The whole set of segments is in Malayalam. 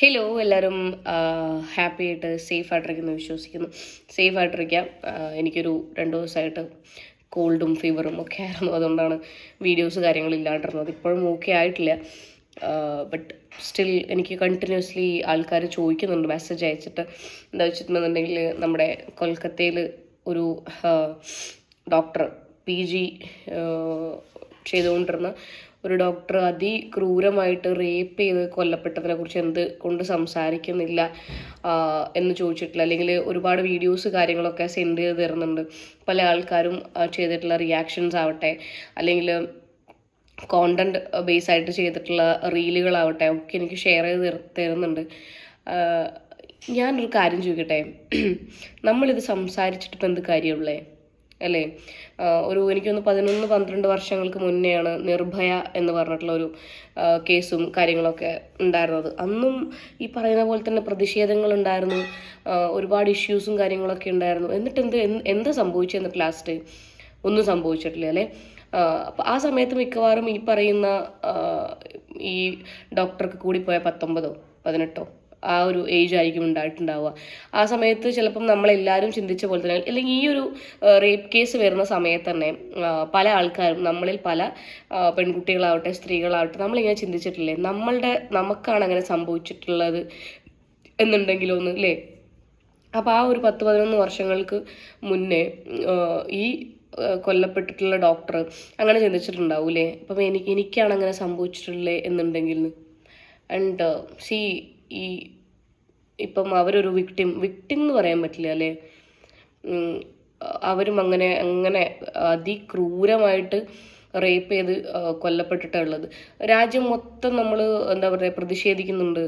ഹലോ എല്ലാവരും ഹാപ്പി ആയിട്ട് സേഫ് ആയിട്ടിരിക്കുന്നു വിശ്വസിക്കുന്നു. സേഫ് ആയിട്ടിരിക്കാം. എനിക്കൊരു രണ്ട് ദിവസമായിട്ട് കോൾഡും ഫീവറും ഒക്കെ ആയിരുന്നു. അതുകൊണ്ടാണ് വീഡിയോസ് കാര്യങ്ങളില്ലാണ്ടിരുന്നത് ഇപ്പോഴും ഓക്കെ ആയിട്ടില്ല. ബട്ട് സ്റ്റിൽ എനിക്ക് കണ്ടിന്യൂസ്ലി ആൾക്കാർ ചോദിക്കുന്നുണ്ട് മെസ്സേജ് അയച്ചിട്ട്. എന്താ വെച്ചിട്ടുണ്ടെന്നുണ്ടെങ്കിൽ നമ്മുടെ കൊൽക്കത്തയിൽ ഒരു ഡോക്ടർ പി ജി ചെയ്തുകൊണ്ടിരുന്ന ഒരു ഡോക്ടർ അതിക്രൂരമായിട്ട് റേപ്പ് ചെയ്ത് കൊല്ലപ്പെട്ടതിനെ കുറിച്ച് എന്ത് കൊണ്ട് സംസാരിക്കുന്നില്ല എന്ന് ചോദിച്ചിട്ടില്ല. അല്ലെങ്കിൽ ഒരുപാട് വീഡിയോസ് കാര്യങ്ങളൊക്കെ സെൻഡ് ചെയ്ത് തരുന്നുണ്ട്. പല ആൾക്കാരും ചെയ്തിട്ടുള്ള റിയാക്ഷൻസ് ആവട്ടെ അല്ലെങ്കിൽ കോണ്ടന്റ് ബേസ് ആയിട്ട് ചെയ്തിട്ടുള്ള റീലുകളാവട്ടെ ഒക്കെ എനിക്ക് ഷെയർ ചെയ്ത് തരുന്നുണ്ട്. ഞാനൊരു കാര്യം ചോദിക്കട്ടെ? നമ്മളിത് സംസാരിച്ചിട്ട് ഇപ്പം എന്ത് കാര്യമുള്ളേ? അല്ലേ? ഒരു എനിക്കൊന്ന് പതിനൊന്ന് പന്ത്രണ്ട് വർഷങ്ങൾക്ക് മുന്നെയാണ് നിർഭയ എന്ന് പറഞ്ഞിട്ടുള്ള ഒരു കേസും കാര്യങ്ങളൊക്കെ ഉണ്ടായിരുന്നത്. അന്നും ഈ പറയുന്ന പോലെ തന്നെ പ്രതിഷേധങ്ങൾ ഉണ്ടായിരുന്നു. ഒരുപാട് ഇഷ്യൂസും കാര്യങ്ങളൊക്കെ ഉണ്ടായിരുന്നു. എന്നിട്ട് എന്ത് എന്ത് എന്നിട്ട് ലാസ്റ്റ് ഒന്നും സംഭവിച്ചിട്ടില്ല അല്ലേ? അപ്പം ആ സമയത്ത് മിക്കവാറും ഈ പറയുന്ന ഈ ഡോക്ടർക്ക് കൂടി പോയ പത്തൊമ്പതോ പതിനെട്ടോ ആ ഒരു ഏജ് ആയിരിക്കും ഉണ്ടായിട്ടുണ്ടാവുക. ആ സമയത്ത് ചിലപ്പം നമ്മളെല്ലാവരും ചിന്തിച്ച പോലെ തന്നെ അല്ലെങ്കിൽ ഈ ഒരു റേപ്പ് കേസ് വരുന്ന സമയത്ത് തന്നെ പല ആൾക്കാരും നമ്മളിൽ പല പെൺകുട്ടികളാവട്ടെ സ്ത്രീകളാവട്ടെ നമ്മളിങ്ങനെ ചിന്തിച്ചിട്ടില്ലേ? നമ്മളുടെ നമുക്കാണ് അങ്ങനെ സംഭവിച്ചിട്ടുള്ളത് എന്നുണ്ടെങ്കിലോ ഒന്ന് അല്ലേ അപ്പോൾ ആ ഒരു പത്ത് പതിനൊന്ന് വർഷങ്ങൾക്ക് മുന്നേ ഈ കൊല്ലപ്പെട്ടിട്ടുള്ള ഡോക്ടർ അങ്ങനെ ചിന്തിച്ചിട്ടുണ്ടാവൂലേ അപ്പം എനിക്ക് എനിക്കാണ് അങ്ങനെ സംഭവിച്ചിട്ടുള്ളത് എന്നുണ്ടെങ്കിൽ ആൻഡ് സി ഈ ഇപ്പം അവരൊരു വിക്ടിം വിക്ടിം എന്ന് പറയാൻ പറ്റില്ല അല്ലേ? അവരും അങ്ങനെ അങ്ങനെ അതിക്രൂരമായിട്ട് റേപ്പ് ചെയ്ത് കൊല്ലപ്പെട്ടിട്ടുള്ളത്. രാജ്യം മൊത്തം നമ്മൾ എന്താ പറയുക പ്രതിഷേധിക്കുന്നുണ്ട്.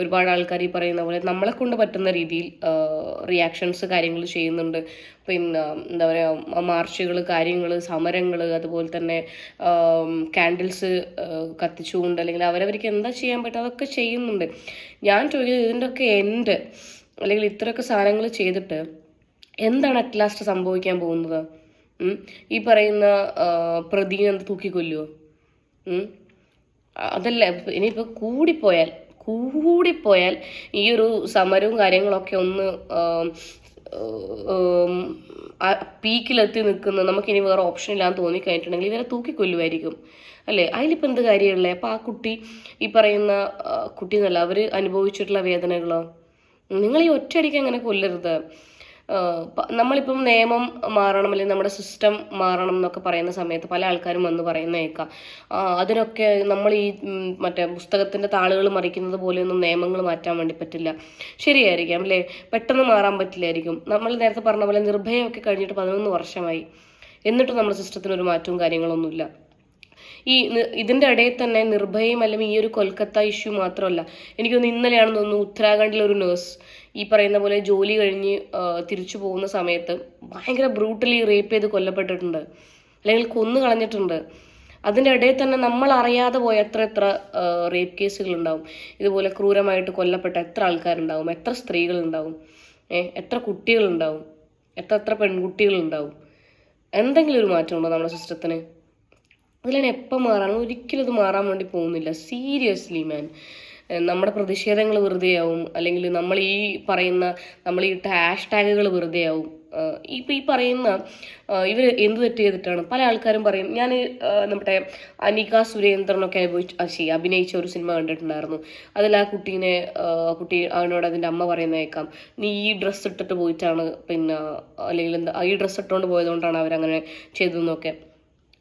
ഒരുപാട് ആൾക്കാർ ഈ പറയുന്ന പോലെ നമ്മളെ കൊണ്ട് പറ്റുന്ന രീതിയിൽ റിയാക്ഷൻസ് കാര്യങ്ങൾ ചെയ്യുന്നുണ്ട്. പിന്നെ എന്താ പറയുക മാർച്ചുകൾ കാര്യങ്ങൾ സമരങ്ങൾ അതുപോലെ തന്നെ ക്യാൻഡിൽസ് കത്തിച്ചുകൊണ്ട് അല്ലെങ്കിൽ അവരവർക്ക് എന്താ ചെയ്യാൻ പറ്റും അതൊക്കെ ചെയ്യുന്നുണ്ട്. ഞാൻ ചോദിക്കുന്നത് ഇതിന്റെ ഒക്കെ എൻഡ് അല്ലെങ്കിൽ ഇത്രയൊക്കെ സാധനങ്ങൾ ചെയ്തിട്ട് എന്താണ് അറ്റ് ലാസ്റ്റ് സംഭവിക്കാൻ പോകുന്നത്? ഈ പറയുന്ന പ്രതിനെ ഉം? അതല്ല ഇനിയിപ്പോൾ കൂടിപ്പോയാൽ കൂടിപ്പോയാൽ ഈ ഒരു സമരവും കാര്യങ്ങളൊക്കെ ഒന്ന് പീക്കിലെത്തി നിൽക്കുന്ന നമുക്കിനി വേറെ ഓപ്ഷൻ ഇല്ലാന്ന് തോന്നിക്കഴിഞ്ഞിട്ടുണ്ടെങ്കിൽ ഇവരെ തൂക്കിക്കൊല്ലുമായിരിക്കും അല്ലേ? അതിലിപ്പോൾ എന്ത് കാര്യമുള്ളത് അപ്പോൾ ആ കുട്ടി ഈ പറയുന്ന കുട്ടി എന്നല്ല അവർ അനുഭവിച്ചിട്ടുള്ള വേദനകളോ? നിങ്ങൾ ഈ ഒറ്റയടിക്ക് അങ്ങനെ കൊല്ലരുത്. നമ്മളിപ്പം നിയമം മാറണം അല്ലെങ്കിൽ നമ്മുടെ സിസ്റ്റം മാറണം എന്നൊക്കെ പറയുന്ന സമയത്ത് പല ആൾക്കാരും വന്ന് പറയുന്ന കേൾക്കാം അതിനൊക്കെ നമ്മൾ ഈ മറ്റേ പുസ്തകത്തിന്റെ താളുകൾ മറിക്കുന്നത് പോലെയൊന്നും നിയമങ്ങൾ മാറ്റാൻ വേണ്ടി പറ്റില്ല. ശരിയായിരിക്കാം അല്ലേ? പെട്ടെന്ന് മാറാൻ പറ്റില്ലായിരിക്കും. നമ്മൾ നേരത്തെ പറഞ്ഞ പോലെ നിർഭയമൊക്കെ കഴിഞ്ഞിട്ട് പതിനൊന്ന് വർഷമായി. എന്നിട്ടും നമ്മുടെ സിസ്റ്റത്തിന് ഒരു മാറ്റവും കാര്യങ്ങളൊന്നുമില്ല. ഈ ഇതിന്റെ ഇടയിൽ തന്നെ നിർഭയം അല്ലെങ്കിൽ ഈ ഒരു കൊൽക്കത്ത ഇഷ്യൂ മാത്രമല്ല. എനിക്കൊന്ന് ഇന്നലെയാണെന്ന് തോന്നുന്നു ഉത്തരാഖണ്ഡിലെ ഒരു നേഴ്സ് ഈ പറയുന്ന പോലെ ജോലി കഴിഞ്ഞ് തിരിച്ചു പോകുന്ന സമയത്ത് ഭയങ്കര ബ്രൂട്ടലി റേപ്പ് ചെയ്ത് കൊല്ലപ്പെട്ടിട്ടുണ്ട്. അല്ലെങ്കിൽ കൊന്നു കളഞ്ഞിട്ടുണ്ട്. അതിന്റെ ഇടയിൽ തന്നെ നമ്മൾ അറിയാതെ പോയ എത്ര എത്ര റേപ്പ് കേസുകൾ ഉണ്ടാവും ഇതുപോലെ ക്രൂരമായിട്ട് കൊല്ലപ്പെട്ട എത്ര ആൾക്കാരുണ്ടാവും. എത്ര സ്ത്രീകളുണ്ടാവും. ഏ എത്ര കുട്ടികളുണ്ടാവും. എത്ര എത്ര പെൺകുട്ടികളുണ്ടാവും. എന്തെങ്കിലും ഒരു മാറ്റമുണ്ടോ നമ്മുടെ സിസ്റ്റത്തിന്? അതിലാണ് എപ്പം മാറാനും ഒരിക്കലും ഇത് മാറാൻ വേണ്ടി പോകുന്നില്ല. സീരിയസ്ലി മാൻ നമ്മുടെ പ്രതിഷേധങ്ങൾ വെറുതെയാവും. അല്ലെങ്കിൽ നമ്മൾ ഈ പറയുന്ന നമ്മൾ ഈ ഹാഷ് ടാഗുകൾ വെറുതെയാവും. ആവും ഇപ്പം ഈ പറയുന്ന ഇവർ എന്ത് തെറ്റ് ചെയ്തിട്ടാണ്? പല ആൾക്കാരും പറയും ഞാൻ നമ്മുടെ അനിക സുരേന്ദ്രനൊക്കെ അനുഭവിച്ച് അഭിനയിച്ച ഒരു സിനിമ കണ്ടിട്ടുണ്ടായിരുന്നു. അതിൽ ആ കുട്ടീനെ കുട്ടി അവനോട് അതിന്റെ അമ്മ പറയുന്ന കേൾക്കാം നീ ഈ ഡ്രസ്സ് ഇട്ടിട്ട് പോയിട്ടാണ് പിന്നെ അല്ലെങ്കിൽ എന്താ ഈ ഡ്രസ്സ് ഇട്ടുകൊണ്ട് പോയതുകൊണ്ടാണ് അവരങ്ങനെ ചെയ്തതെന്നൊക്കെ.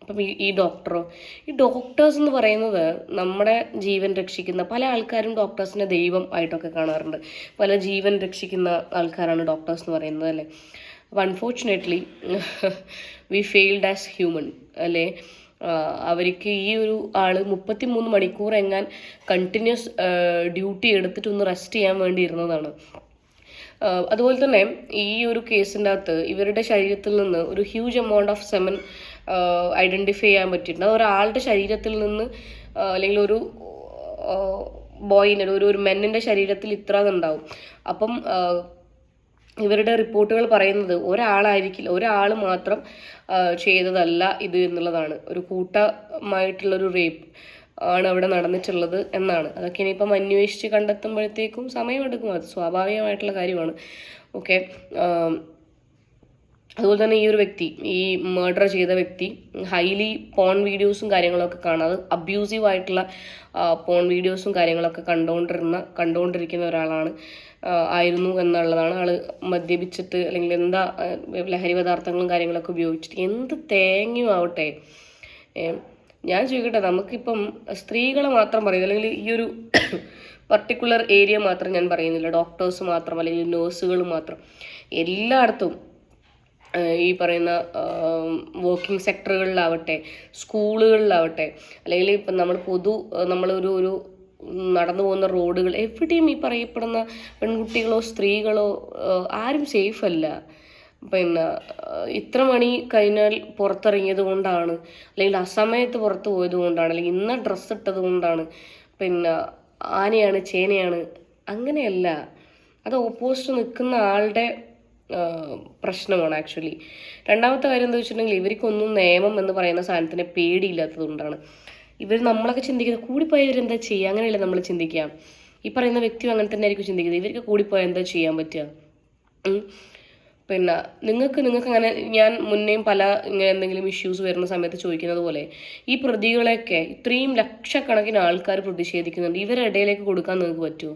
അപ്പം ഈ ഈ ഡോക്ടറോ. ഈ ഡോക്ടേഴ്സ് എന്ന് പറയുന്നത് നമ്മുടെ ജീവൻ രക്ഷിക്കുന്ന പല ആൾക്കാരും ഡോക്ടേഴ്സിനെ ദൈവം ആയിട്ടൊക്കെ കാണാറുണ്ട്. പല ജീവൻ രക്ഷിക്കുന്ന ആൾക്കാരാണ് ഡോക്ടേഴ്സ് എന്ന് പറയുന്നത് അല്ലേ? അപ്പം unfortunately we failed as human അല്ലേ? അവർക്ക് ഈ ഒരു ആൾ മുപ്പത്തി മൂന്ന് മണിക്കൂർ എങ്ങാൻ കണ്ടിന്യൂസ് ഡ്യൂട്ടി എടുത്തിട്ട് ഒന്ന് റെസ്റ്റ് ചെയ്യാൻ വേണ്ടി ഇരുന്നതാണ് അതുപോലെ തന്നെ ഈ ഒരു കേസിന്റെ അകത്ത് ഇവരുടെ ശരീരത്തിൽ നിന്ന് ഒരു huge amount of semen identify ചെയ്യാൻ പറ്റിയിട്ടുണ്ട്. അത് ഒരാളുടെ ശരീരത്തിൽ നിന്ന് അല്ലെങ്കിൽ ഒരു ബോയിന്റെ ഒരു ഒരു മെന്നിന്റെ ശരീരത്തിൽ ഇത്ര ഉണ്ടാവും അപ്പം ഇവരുടെ റിപ്പോർട്ടുകൾ പറയുന്നത് ഒരാളായിരിക്കില്ല ഒരാൾ മാത്രം ചെയ്തതല്ല ഇത് എന്നുള്ളതാണ്. ഒരു കൂട്ടമായിട്ടുള്ളൊരു റേപ്പ് ആണ് അവിടെ നടന്നിട്ടുള്ളത് എന്നാണ്. അതൊക്കെ ഇനിയിപ്പം അന്വേഷിച്ച് കണ്ടെത്തുമ്പോഴത്തേക്കും സമയമെടുക്കും. അത് സ്വാഭാവികമായിട്ടുള്ള കാര്യമാണ്. ഓക്കെ അതുപോലെ തന്നെ ഈ ഒരു വ്യക്തി ഈ മർഡർ ചെയ്ത വ്യക്തി ഹൈലി പോൺ വീഡിയോസും കാര്യങ്ങളൊക്കെ കാണാം അത് അബ്യൂസീവ് ആയിട്ടുള്ള പോൺ വീഡിയോസും കാര്യങ്ങളൊക്കെ കണ്ടുകൊണ്ടിരുന്ന കണ്ടുകൊണ്ടിരിക്കുന്ന ഒരാളാണ് ആയിരുന്നു എന്നുള്ളതാണ് ആൾ മദ്യപിച്ചിട്ട് അല്ലെങ്കിൽ എന്താ ലഹരി പദാർത്ഥങ്ങളും കാര്യങ്ങളൊക്കെ ഉപയോഗിച്ചിട്ട് എന്ത് തേങ്ങയും ആവട്ടെ. ഞാൻ ചോദിക്കട്ടെ നമുക്കിപ്പം സ്ത്രീകളെ മാത്രം പറയുന്നത് അല്ലെങ്കിൽ ഈ ഒരു പർട്ടിക്കുലർ ഏരിയ മാത്രം ഞാൻ പറയുന്നില്ല. ഡോക്ടേഴ്സ് മാത്രം അല്ലെങ്കിൽ നേഴ്സുകൾ മാത്രം. എല്ലായിടത്തും ഈ പറയുന്ന വർക്കിംഗ് സെക്ടറുകളിലാവട്ടെ സ്കൂളുകളിലാവട്ടെ അല്ലെങ്കിൽ ഇപ്പം നമ്മൾ പൊതു നമ്മളൊരു ഒരു നടന്നു പോകുന്ന റോഡുകൾ എവിടെയും ഈ പറയപ്പെടുന്ന പെൺകുട്ടികളോ സ്ത്രീകളോ ആരും സേഫ് അല്ല. പിന്നെ ഇത്ര മണി കഴിഞ്ഞാൽ പുറത്തിറങ്ങിയത് കൊണ്ടാണ് അല്ലെങ്കിൽ അസമയത്ത് പുറത്ത് പോയത് കൊണ്ടാണ് അല്ലെങ്കിൽ ഇന്ന ഡ്രസ്സ് ഇട്ടത് കൊണ്ടാണ് പിന്നെ ആനയാണ് ചേനയാണ് അങ്ങനെയല്ല. അത് ഓപ്പോസിറ്റ് നിൽക്കുന്ന ആളുടെ പ്രശ്നമാണ് ആക്ച്വലി. രണ്ടാമത്തെ കാര്യം എന്താ വെച്ചിട്ടുണ്ടെങ്കിൽ ഇവർക്കൊന്നും നിയമം എന്ന് പറയുന്ന സാധനത്തിന് പേടിയില്ലാത്തത് കൊണ്ടാണ് ഇവർ നമ്മളൊക്കെ ചിന്തിക്കുന്നത് കൂടിപ്പോയ ഇവരെന്താ ചെയ്യുക? അങ്ങനെയല്ല നമ്മൾ ചിന്തിക്കുക? ഈ പറയുന്ന വ്യക്തിയും അങ്ങനെ തന്നെ ആയിരിക്കും ചിന്തിക്കുന്നത്. ഇവർക്ക് കൂടിപ്പോയാൽ എന്താ ചെയ്യാൻ പറ്റുക? പിന്നെ നിങ്ങൾക്ക് നിങ്ങൾക്ക് അങ്ങനെ ഞാൻ മുന്നേയും പല ഇങ്ങനെ എന്തെങ്കിലും ഇഷ്യൂസ് വരുന്ന സമയത്ത് ചോദിക്കുന്നത് പോലെ ഈ പ്രതികളെയൊക്കെ ഇത്രയും ലക്ഷക്കണക്കിന് ആൾക്കാർ പ്രതിഷേധിക്കുന്നുണ്ട്. ഇവരുടെ ഇടയിലേക്ക് കൊടുക്കാൻ നിങ്ങൾക്ക് പറ്റുമോ?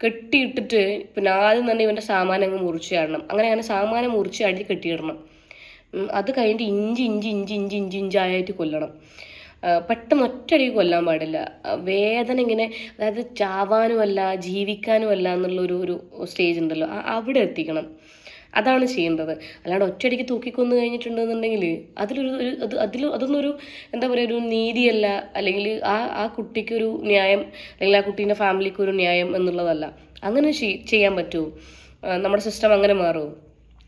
കെട്ടിയിട്ടിട്ട് പിന്നെ ആദ്യം തന്നെ ഇവന്റെ സാമാനം അങ്ങ് മുറിച്ച് ചാടണം അങ്ങനെ അങ്ങനെ സാമാനം മുറിച്ച് അടി കെട്ടിയിടണം. അത് കഴിഞ്ഞിട്ട് ഇഞ്ചി ഇഞ്ചി ഇഞ്ചി ഇഞ്ചി ഇഞ്ചി ഇഞ്ചായിട്ട് കൊല്ലണം. പെട്ടെന്ന് ഒറ്റയടിക്ക് കൊല്ലാൻ പാടില്ല. വേദന ഇങ്ങനെ അതായത് ചാവാനുമല്ല ജീവിക്കാനുമല്ല എന്നുള്ള ഒരു ഒരു സ്റ്റേജ് ഉണ്ടല്ലോ. അവിടെ എത്തിക്കണം. അതാണ് ചെയ്യേണ്ടത്. അല്ലാണ്ട് ഒറ്റയടിക്ക് തൂക്കിക്കൊന്നു കഴിഞ്ഞിട്ടുണ്ടെന്നുണ്ടെങ്കിൽ അതിലൊരു ഒരു അത് അതിൽ അതൊന്നും ഒരു എന്താ പറയുക ഒരു നീതിയല്ല. അല്ലെങ്കിൽ ആ ആ കുട്ടിക്കൊരു ന്യായം അല്ലെങ്കിൽ ആ കുട്ടീന്റെ ഫാമിലിക്ക് ഒരു ന്യായം എന്നുള്ളതല്ല. അങ്ങനെ ചെയ്യാൻ പറ്റുമോ നമ്മുടെ സിസ്റ്റം അങ്ങനെ മാറുമോ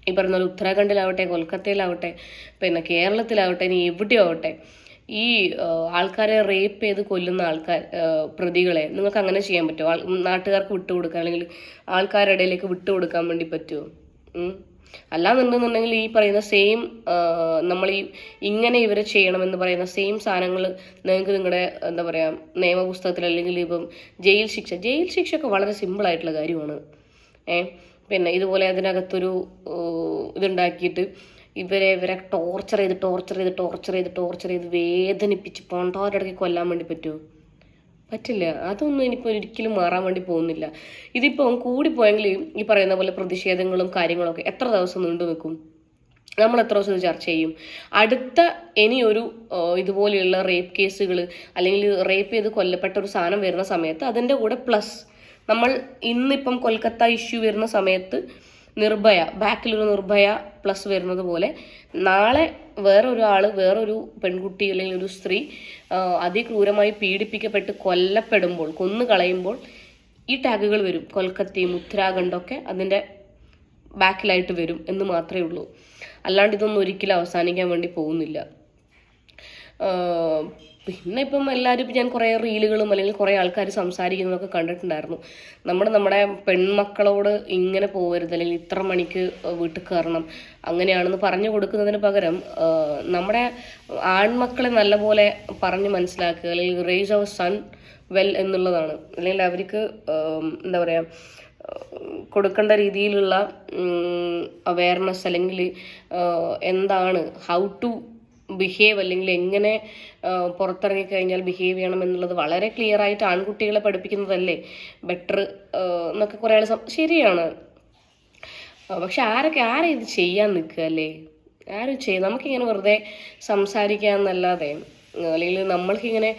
ഈ പറഞ്ഞ പോലെ ഉത്തരാഖണ്ഡിലാവട്ടെ കൊൽക്കത്തയിലാവട്ടെ പിന്നെ കേരളത്തിലാവട്ടെ ഇനി എവിടെയോ ആവട്ടെ ഈ ആൾക്കാരെ റേപ്പ് ചെയ്ത് കൊല്ലുന്ന ആൾക്കാർ പ്രതികളെ നിങ്ങൾക്ക് അങ്ങനെ ചെയ്യാൻ പറ്റുമോ? നാട്ടുകാർക്ക് വിട്ടുകൊടുക്കാൻ അല്ലെങ്കിൽ ആൾക്കാരുടെ ഇടയിലേക്ക് വിട്ടുകൊടുക്കാൻ വേണ്ടി പറ്റുമോ. അല്ലാന്നുണ്ടെന്നുണ്ടെങ്കിൽ ഈ പറയുന്ന സെയിം നമ്മൾ ഈ ഇങ്ങനെ ഇവരെ ചെയ്യണമെന്ന് പറയുന്ന സെയിം സാധനങ്ങൾ നിങ്ങൾക്ക് നിങ്ങളുടെ എന്താ പറയുക നിയമപുസ്തകത്തിൽ അല്ലെങ്കിൽ ഇപ്പം ജയിൽ ശിക്ഷ ജയിൽ ശിക്ഷയൊക്കെ വളരെ സിമ്പിളായിട്ടുള്ള കാര്യമാണ്. ഏ പിന്നെ ഇതുപോലെ അതിനകത്തൊരു ഇതുണ്ടാക്കിയിട്ട് ഇവരെ ഇവരെ ടോർച്ചർ ചെയ്ത് ടോർച്ചർ ചെയ്ത് ടോർച്ചർ ചെയ്ത് ടോർച്ചർ ചെയ്ത് വേദനിപ്പിച്ച് പണ്ടോരടക്കി കൊല്ലാൻ വേണ്ടി പറ്റുമോ പറ്റില്ല. അതൊന്നും ഇനിയിപ്പോൾ ഒരിക്കലും മാറാൻ വേണ്ടി പോകുന്നില്ല. ഇതിപ്പം കൂടിപ്പോയെങ്കിൽ ഈ പറയുന്ന പോലെ പ്രതിഷേധങ്ങളും കാര്യങ്ങളൊക്കെ എത്ര ദിവസം നീണ്ടു നിൽക്കും? നമ്മൾ എത്ര ദിവസം ചർച്ച ചെയ്യും? അടുത്ത ഇനിയൊരു ഇതുപോലെയുള്ള റേപ്പ് കേസുകൾ അല്ലെങ്കിൽ റേപ്പ് ചെയ്ത് കൊല്ലപ്പെട്ട ഒരു സാധനം വരുന്ന സമയത്ത് അതിന്റെ കൂടെ പ്ലസ് നമ്മൾ ഇന്നിപ്പം കൊൽക്കത്ത ഇഷ്യൂ വരുന്ന സമയത്ത് നിർഭയ ബാക്കിലൊരു നിർഭയ പ്ലസ് വരുന്നത് പോലെ. നാളെ വേറൊരാൾ വേറൊരു പെൺകുട്ടി അല്ലെങ്കിൽ ഒരു സ്ത്രീ അതിക്രൂരമായി പീഡിപ്പിക്കപ്പെട്ട് കൊല്ലപ്പെടുമ്പോൾ കൊന്നു കളയുമ്പോൾ ഈ ടാഗുകൾ വരും. കൊൽക്കത്തയും ഉത്തരാഖണ്ഡൊക്കെ അതിന്റെ ബാക്കിലായിട്ട് വരും എന്ന് മാത്രമേ ഉള്ളൂ. അല്ലാണ്ട് ഇതൊന്നും ഒരിക്കലും അവസാനിക്കാൻ വേണ്ടി പോകുന്നില്ല. പിന്നെ ഇപ്പം എല്ലാവരും ഞാൻ കുറേ റീലുകളും അല്ലെങ്കിൽ കുറേ ആൾക്കാർ സംസാരിക്കുന്നതൊക്കെ കണ്ടിട്ടുണ്ടായിരുന്നു. നമ്മൾ നമ്മുടെ പെൺമക്കളോട് ഇങ്ങനെ പോകരുത് അല്ലെങ്കിൽ ഇത്ര മണിക്ക് വീട്ടിൽ കയറണം അങ്ങനെയാണെന്ന് പറഞ്ഞു കൊടുക്കുന്നതിന് പകരം നമ്മുടെ ആൺമക്കളെ നല്ലപോലെ പറഞ്ഞ് മനസ്സിലാക്കുക അല്ലെങ്കിൽ റേസ് അവർ സൺ വെൽ എന്നുള്ളതാണ്. അല്ലെങ്കിൽ അവർക്ക് എന്താ പറയുക കൊടുക്കേണ്ട രീതിയിലുള്ള അവയർനെസ് അല്ലെങ്കിൽ എന്താണ് ഹൗ ടു ബിഹേവ് അല്ലെങ്കിൽ എങ്ങനെ പുറത്തിറങ്ങി കഴിഞ്ഞാൽ ബിഹേവ് ചെയ്യണം എന്നുള്ളത് വളരെ ക്ലിയർ ആയിട്ട് ആൺകുട്ടികളെ പഠിപ്പിക്കുന്നതല്ലേ? ബെറ്റർ എന്നൊക്കെ കുറേ ആൾ ശരിയാണ്. പക്ഷെ ആരൊക്കെ ആരെ ഇത് ചെയ്യാൻ നിൽക്കുക അല്ലേ? ആരും ചെയ്യും നമുക്കിങ്ങനെ വെറുതെ സംസാരിക്കാന്നല്ലാതെ അല്ലെങ്കിൽ നമ്മൾക്കിങ്ങനെ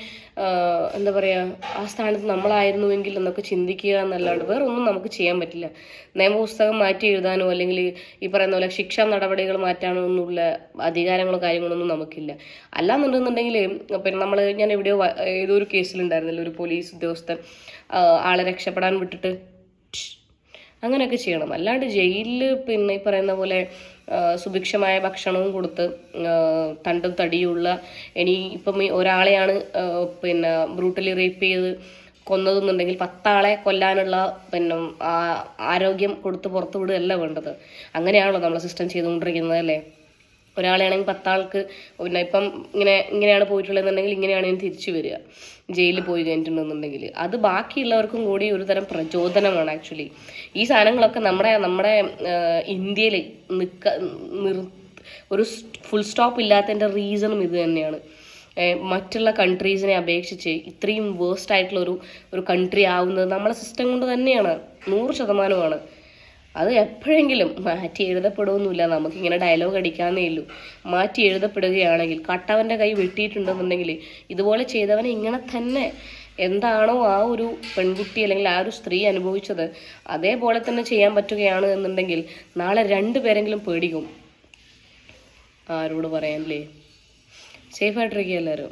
എന്താ പറയുക ആ സ്ഥാനത്ത് നമ്മളായിരുന്നുവെങ്കിൽ എന്നൊക്കെ ചിന്തിക്കുക എന്നല്ലാണ്ട് വേറെ ഒന്നും നമുക്ക് ചെയ്യാൻ പറ്റില്ല. നിയമപുസ്തകം മാറ്റി എഴുതാനോ അല്ലെങ്കിൽ ഈ പറയുന്ന പോലെ ശിക്ഷാ നടപടികൾ മാറ്റാനോ ഒന്നുമുള്ള അധികാരങ്ങളോ കാര്യങ്ങളോ ഒന്നും നമുക്കില്ല. അല്ലാന്നുണ്ടെന്നുണ്ടെങ്കിൽ പിന്നെ നമ്മൾ ഞാൻ എവിടെയോ ഏതോ ഒരു കേസിലുണ്ടായിരുന്നില്ല ഒരു പോലീസ് ഉദ്യോഗസ്ഥൻ ആളെ രക്ഷപ്പെടാൻ വിട്ടിട്ട് അങ്ങനെയൊക്കെ ചെയ്യണം. അല്ലാണ്ട് ജയിലിൽ പിന്നെ ഈ പറയുന്ന പോലെ സുഭിക്ഷമായ ഭക്ഷണവും കൊടുത്ത് തണ്ടും തടിയുള്ള ഇനി ഇപ്പം ഒരാളെയാണ് പിന്നെ ബ്രൂട്ടലി റേപ്പ് ചെയ്ത് കൊന്നതെന്നുണ്ടെങ്കിൽ പത്താളെ കൊല്ലാനുള്ള പിന്നെ ആരോഗ്യം കൊടുത്ത് പുറത്തു വിടുകയല്ല വേണ്ടത്. അങ്ങനെയാണല്ലോ നമ്മൾ സിസ്റ്റം ചെയ്തുകൊണ്ടിരിക്കുന്നത് അല്ലേ? ഒരാളെയാണെങ്കിൽ പത്താൾക്ക് പിന്നെ ഇപ്പം ഇങ്ങനെ ഇങ്ങനെയാണ് പോയിട്ടുള്ളതെന്നുണ്ടെങ്കിൽ ഇങ്ങനെയാണ് ഞാൻ തിരിച്ചു വരിക. ജയിലിൽ പോയി കഴിഞ്ഞിട്ടുണ്ടെന്നുണ്ടെങ്കിൽ. അത് ബാക്കിയുള്ളവർക്കും കൂടി ഒരു തരം പ്രചോദനമാണ് ആക്ച്വലി. ഈ സാധനങ്ങളൊക്കെ നമ്മുടെ നമ്മുടെ ഇന്ത്യയിൽ നിൽക്ക നിർ ഒരു ഫുൾ സ്റ്റോപ്പ് ഇല്ലാത്തതിന്റെ റീസണും ഇത് തന്നെയാണ്. മറ്റുള്ള കൺട്രീസിനെ അപേക്ഷിച്ച് ഇത്രയും വേസ്റ്റ് ആയിട്ടുള്ള ഒരു ഒരു കൺട്രി ആവുന്നത് നമ്മളെ സിസ്റ്റം കൊണ്ട് തന്നെയാണ്. നൂറ് ശതമാനമാണ്. അത് എപ്പോഴെങ്കിലും മാറ്റി എഴുതപ്പെടുമൊന്നുമില്ല നമുക്കിങ്ങനെ ഡയലോഗ് അടിക്കാന്നേ ഉള്ളൂ. മാറ്റി എഴുതപ്പെടുകയാണെങ്കിൽ കട്ടവന്റെ കൈ വെട്ടിയിട്ടുണ്ടെന്നുണ്ടെങ്കിൽ ഇതുപോലെ ചെയ്തവനെ ഇങ്ങനെ തന്നെ എന്താണോ ആ ഒരു പെൺകുട്ടി അല്ലെങ്കിൽ ആ ഒരു സ്ത്രീ അനുഭവിച്ചത് അതേപോലെ തന്നെ ചെയ്യാൻ പറ്റുകയാണ് എന്നുണ്ടെങ്കിൽ നാളെ രണ്ടുപേരെങ്കിലും പേടിക്കും. ആരോട് പറയാനല്ലേ സേഫായിട്ടിരിക്കുക എല്ലാവരും.